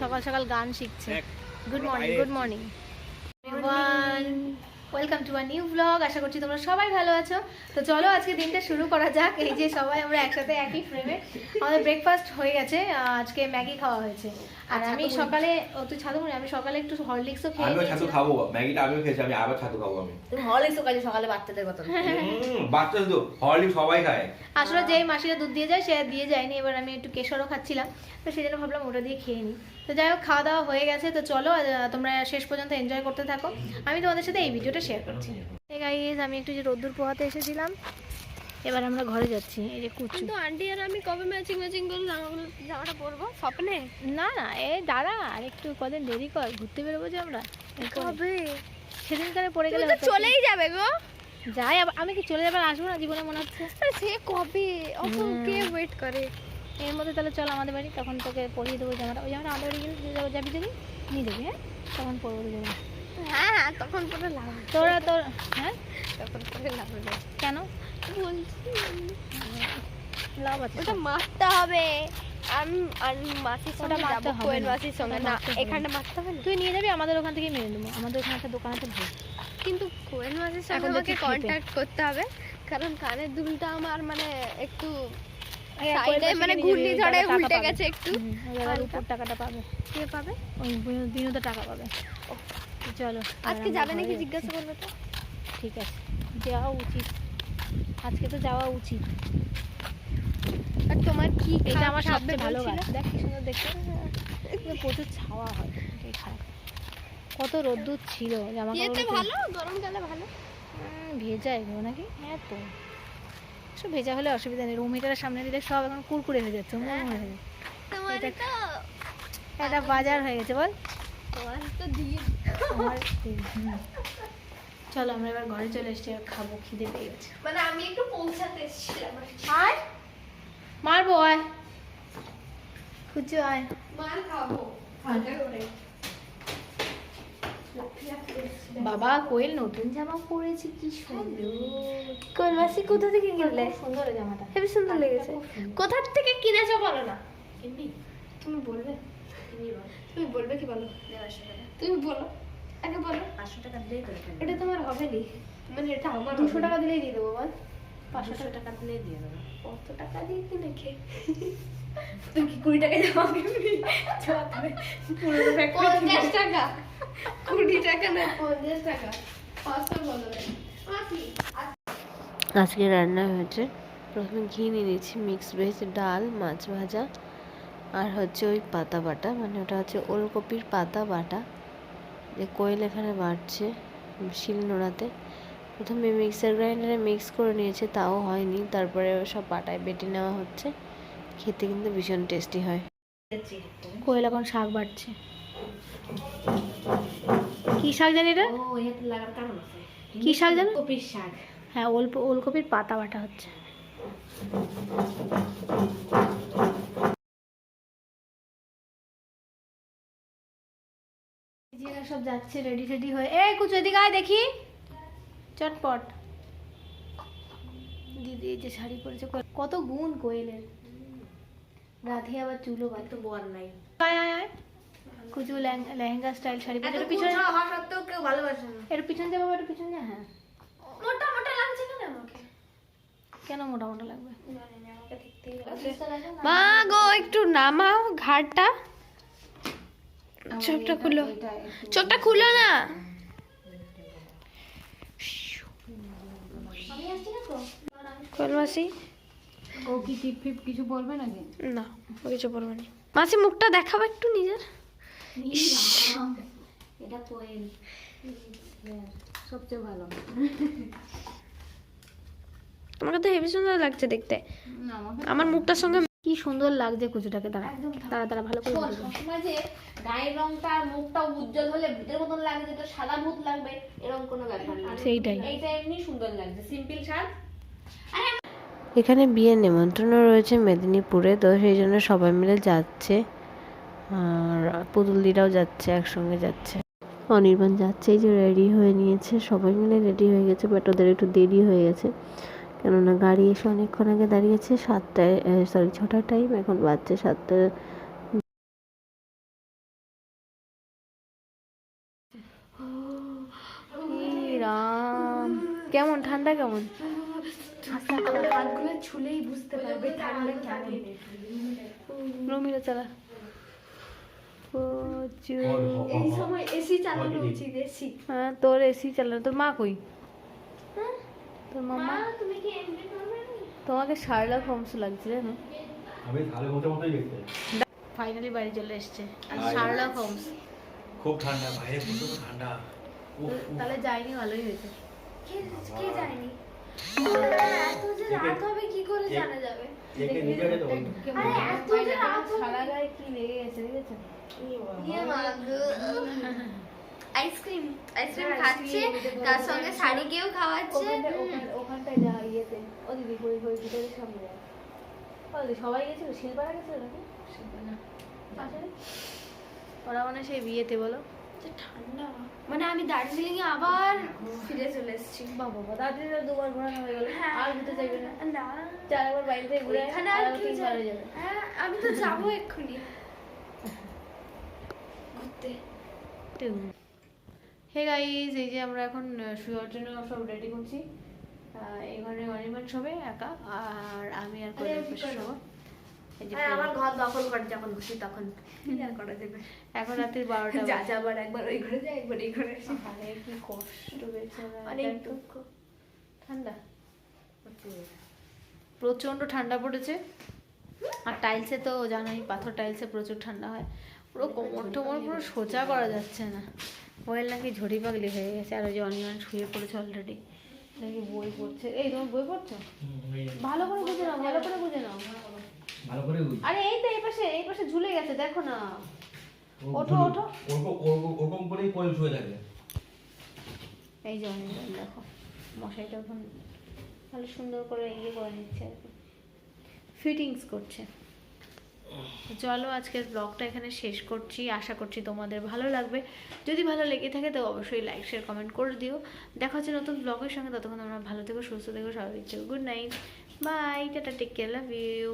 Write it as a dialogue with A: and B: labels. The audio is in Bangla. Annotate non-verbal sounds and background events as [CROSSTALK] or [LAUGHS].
A: সকাল সকাল গান শিখছে। Good morning good morning welcome to our new blog আশা করছি তোমরা সবাই ভালো আছো। তো চলো আজকে দিনটা শুরু করা যাক। এই যে সবাই আমরা একসাথে একই ফ্রেমে আমাদের ব্রেকফাস্ট হয়ে গেছে। আজকে ম্যাগি খাওয়া হয়েছে। আর আমি সকালে ও তুই ছাতু মুড়ি আমি সকালে একটু হরলিক্সও খেয়ে
B: আমিও ছাতু খাব। ম্যাগিটা আমিও খেয়েছি আমি আবার ছাতু খাব আমি।
C: তুমি হরলিক্স কাজে সকালে বাচ্চাদের কথা।
B: হুম, বাচ্চা শুধু হরলিক্স সবাই খায়।
A: আসলে যেই মাসিরা দুধ দিয়ে যায় সে দিয়ে যায়নি। এবার আমি একটু কেশরও খাচ্ছিলাম। তো সেই জন্য ভাবলাম ওটা দিয়ে খেয়ে নিই তো যাই হোক খাওয়া দাওয়া হয়ে গেছে। তো চলো তোমরা শেষ পর্যন্ত এনজয় করতে থাকো। আমি তোমাদের সাথে এই ভিডিওটা শেয়ার করছি। গাইজ আমি একটু যে রোদ্দুর পোহাতে এসেছিলাম। এবার আমরা ঘরে যাচ্ছি এই যে কুচু।
D: কিন্তু আন্টি আর আমি কবে ম্যাচিং ম্যাচিং করে জামাগুলো জামাটা পরবো? স্বপ্নে?
A: না না এ দাঁড়া আর একটু কদিন দেরি কর ঘুরতে বেরোবো যে আমরা।
D: কবে?
A: সেদিনকারে পড়ে গেলে
D: তো চলেই যাবে গো।
A: যাই আমি কি চলে যাবার আসব না জীবনে মনে হচ্ছে?
D: সে কবে? অত কে ওয়েট করে?
A: এর মধ্যে তাহলে চল আমাদের বাড়ি তখন তোকে পরিয়ে দেবো জামাটা। ওই জামাটা আমাদের বাড়ি গেলে যাবো- যাবি যদি নিয়ে যাবি হ্যাঁ? তখন পরবো দেবো
D: হ্যাঁ তখন পরে লাভ
A: তোরা তোর হ্যাঁ?
D: তখন পরে লাভ।
A: কেন?
D: বলছি।
A: লাভ আছে
D: ওটা মারতে হবে। আমি আর মাসির সঙ্গে যাব কোয়েল। মাসির সঙ্গে। না এখানে মারতে হবে
A: তুই নিয়ে যাবি আমাদের ওখান থেকে মেরে নেব আমাদের ওখানে একটা দোকান আছে ভাই
D: কিন্তু কোয়েল মাসির সঙ্গে আমাকে কন্ট্যাক্ট করতে হবে। কারণ কানের দুলটা আমার মানে একটু সাইডে মানে ঘূর্ণিঝড়ে উল্টে গেছে একটু।
A: উপর টাকাটা পাবে।
D: কে পাবে?
A: ওই বিনোদে টাকা পাবে। চলো
D: আজকে যাবে নাকি জিজ্ঞাসা করবে তো?
A: ঠিক আছে যাওয়া উচিত। আজকে তো যাওয়া উচিত।
D: আর তোমার কি
A: এটা আমার সবচেয়ে ভালো গাছ দেখ কি সুন্দর দেখতে। প্রচুর ছাওয়া হয় খারাপ। কত রোদ্দুর ছিল জামা কাপড়
D: ভালো? গরমকালে ভালো?
A: ভেজা এগুলো নাকি? হ্যাঁ তো। সব ভেজা হলে অসুবিধা নেই। রুম হিটারের সামনে দিলে সব এখন কুরকুরে হয়ে যাচ্ছে মুড়মুড়ে হয়ে যাচ্ছে।
D: তোমার
A: এটা- একটা বাজার হয়ে গেছে বল।
D: তোমার দিয়ে
A: চলো আমরা এবার ঘরে চলে এসেছি আর খাব খিদে পেয়ে গেছে।
D: মানে আমি একটু পৌঁছাতে এসেছিলাম।
A: আয় মারবো আয়। খুঁজো আয়।
D: মার খাব।
A: বাবা কোয়েল নতুন জামা পরেছে কি সুন্দর।
D: কোন মাসি কোথা থেকে কিনলে?
A: সুন্দর জামাটা।
D: হেবি সুন্দর লেগেছে। কোথা থেকে কিনেছো বলো না? তুমি বলবে? তুমি বলবে কি বলো? তুমি বলো। আগে বলো।
A: পাঁচশো টাকা দিলেই করে
D: এটা তোমার হবে নি মানে এটা আমার
A: দুশো টাকা দিলেই দিয়ে দেবো বল। পাঁচশো
C: টাকা। দিলেই দিয়ে দেবো।
D: কত টাকা দিয়ে কিনে খে তুমি কি কুড়ি টাকা জামা কিনবি? পুরো টাকা। কুড়ি টাকা না পঞ্চাশ টাকা? পাঁচশো বলো
E: আজকে রান্না হয়েছে। প্রথমে ঘি নিয়ে নিয়েছি মিক্স ভেজ ডাল মাছ ভাজা আর হচ্ছে ওই পাতা বাটা। মানে ওটা হচ্ছে ওলকপির পাতা বাটা যে কোয়েল এখানে বাটছে শিল নোড়াতে প্রথমে মিক্সার গ্রাইন্ডারে মিক্স করে নিয়েছে তাও হয়নি। তারপরে সব পাটায় বেটে নেওয়া হচ্ছে। খেতে কিন্তু ভীষণ টেস্টি হয়।
A: কোয়েল এখন শাক বাটছে। কি শাক জানি এটা? কি শাক জানো?
C: কপির শাক।
A: হ্যাঁ ওল ওলকপির পাতা বাটা হচ্ছে। জিরা সব যাচ্ছে রেডি রেডি হয়ে। এই কুচু এদিকে আয় দেখি। চটপট। দিদি এই যে শাড়ি পরেছে কত গুণ কোয়েলের। রাধে আবার চুলো বাঁধে
C: তো বর নাই।
A: আয় আয় আয়। কুচু লেহেঙ্গা- স্টাইল শাড়ি এর পিছনে
C: হওয়া সত্ত্বেও কেউ ভালোবাসে না।
A: এর পিছনে যাব এর পিছনে যা হ্যাঁ।
D: মোটা মোটা লাগছে কেন আমাকে?
A: কেন মোটা মোটা লাগবে?
D: মা গো একটু নামাও ঘাড়টা। চোখটা খুলো। চোখটা খুলো না। মাসি।
A: ও কি টিপ ফিপ কিছু বলবে নাকি?
D: না ও কিছু বলব না। মাসি মুখটা দেখাবো একটু নিজের।
A: এটা কোয়েল সবচেয়ে ভালো।
D: তোমাকে তো হেভি সুন্দর লাগছে দেখতে। আমার মুখটার সঙ্গে
A: কি সুন্দর লাগছে কুচুটাকে দাঁড়া। দাঁড়া দাঁড়া ভালো করে
C: সবসময় যে গায়ের রংটা আর মুখটা উজ্জ্বল হলে ভূতের মতন লাগে যেটা সাদা ভূত লাগবে এরকম কোনো ব্যাপার না।
A: সেইটাই।
C: এইটা এমনি সুন্দর লাগছে সিম্পল সাজ।
E: এখানে বিয়ের নেমন্ত্রণ রয়েছে মেদিনীপুরে তো সেই জন্য সবাই মিলে যাচ্ছে। আর পুতুলদিরাও যাচ্ছে একসঙ্গে যাচ্ছে। অনির্বাণ যাচ্ছেই যে রেডি হয়ে নিয়েছে সবাই মিলে রেডি হয়ে গেছে বাট ওদের একটু দেরি হয়ে গেছে। কেননা গাড়ি এসে অনেকক্ষণ আগে দাঁড়িয়েছে সাতটায় সরি ছটার টাইম এখন বাজছে সাতটা।
A: কেমন ঠান্ডা কেমন? রমিরা চালা। প্রচুর
D: এই সময় এসি চালানো উচিত এসি
A: হ্যাঁ তোর এসি চালানো। তোর মা কই? তোর মামা
D: তুমি কি এমনি
A: তোমাকে শার্লক হোমস লাগছে জানো?
B: আমি তাহলে মতো মতোই দেখতে।
A: ফাইনালি বাড়ি চলে এসছে।
B: আরে।
A: শার্লক হোমস
B: খুব ঠান্ডা বাইরে প্রচুর ঠান্ডা।
A: তাহলে যাইনি ভালোই হয়েছে।
D: কে কে যায়নি? এত যে রাত হবে কি করে জানা যাবে?
B: একে নিয়ে তো
D: আরে এত যে রাত হবে
A: সারা গায়ে কি লেগে গেছে দেখেছ?
D: মা গো। আইসক্রিম [LAUGHS] আইসক্রিম খাচ্ছে তার সঙ্গে শাড়িকেও খাওয়াচ্ছে।
A: ওখানটায় যা ইয়েতে ও দিদি কই কই ভিতরে সামনে যায় ও দিদি সবাই গেছিল? শিলপাড়া গেছিল নাকি? শিলপাড়া ওরা মানে সেই বিয়েতে বলো।
D: ঠান্ডা। মানে আমি দার্জিলিং এ আবার ফিরে চলে এসেছি।
A: বাবা বাবা তাড়াতাড়ি দুবার ঘোরানো হয়ে গেল।
D: হ্যাঁ।
A: আর ঘুরতে চাইবে না।
D: না।
A: চার একবার বাড়ি থেকে ঘুরে
D: এখানে
A: আর
D: কি?
A: যাবে।
D: হ্যাঁ আমি তো যাব এক্ষুনি।
A: হে গাইজ এই যে আমরা এখন শুয়ার জন্য সব রেডি করছি। এই ঘরে অনির্বাণ শোবে একা আর আমি আর
D: আরে,
A: কলির
D: কি
A: পাশে
D: করো?
A: শোবো এই যে
D: আর আমার ঘর দখল করে যখন খুশি তখন করা যাবে?
A: এখন রাত্রি বারোটা
D: যা। যাবার একবার ওই ঘরে যায় একবার এই ঘরে আসি।
A: কি কষ্ট
D: অনেক দুঃখ।
A: ঠান্ডা? প্রচণ্ড ঠান্ডা পড়েছে। আর টাইলসে তো জানোই পাথর টাইলসে প্রচুর ঠান্ডা হয়। পুরো কোমর টোমর পুরো সোজা করা যাচ্ছে না। ওয়েল নাকি ঝড়ি পাগলি হয়ে গেছে আর ওই যে অনির্বাণ শুয়ে পড়েছে অলরেডি নাকি বই পড়ছে। এই তোমার বই পড়ছো? ভালো করে বুঝে নাও ভালো করে বুঝে নাও।
B: ভালো করে বুঝ
A: আরে এই তো এই পাশে এই পাশে ঝুলে গেছে দেখো না। ওঠো, ওঠো।
B: ওরকম করেই কোয়েল শুয়ে থাকে।
A: এই যে অনির্বাণ দেখো। মশাইটা এখন ভালো সুন্দর করে ইয়ে করে নিচ্ছে আর কি। ফিটিংস করছে। চলো আজকের ব্লগটা এখানে শেষ করছি। আশা করছি তোমাদের ভালো লাগবে। যদি ভালো লেগে থাকে তো অবশ্যই লাইক শেয়ার কমেন্ট করে দিও। দেখা হচ্ছে নতুন ব্লগের সঙ্গে। ততক্ষণ আমরা ভালো থেকো, সুস্থ থেকো স্বাভাবিক good night bye tata take care love you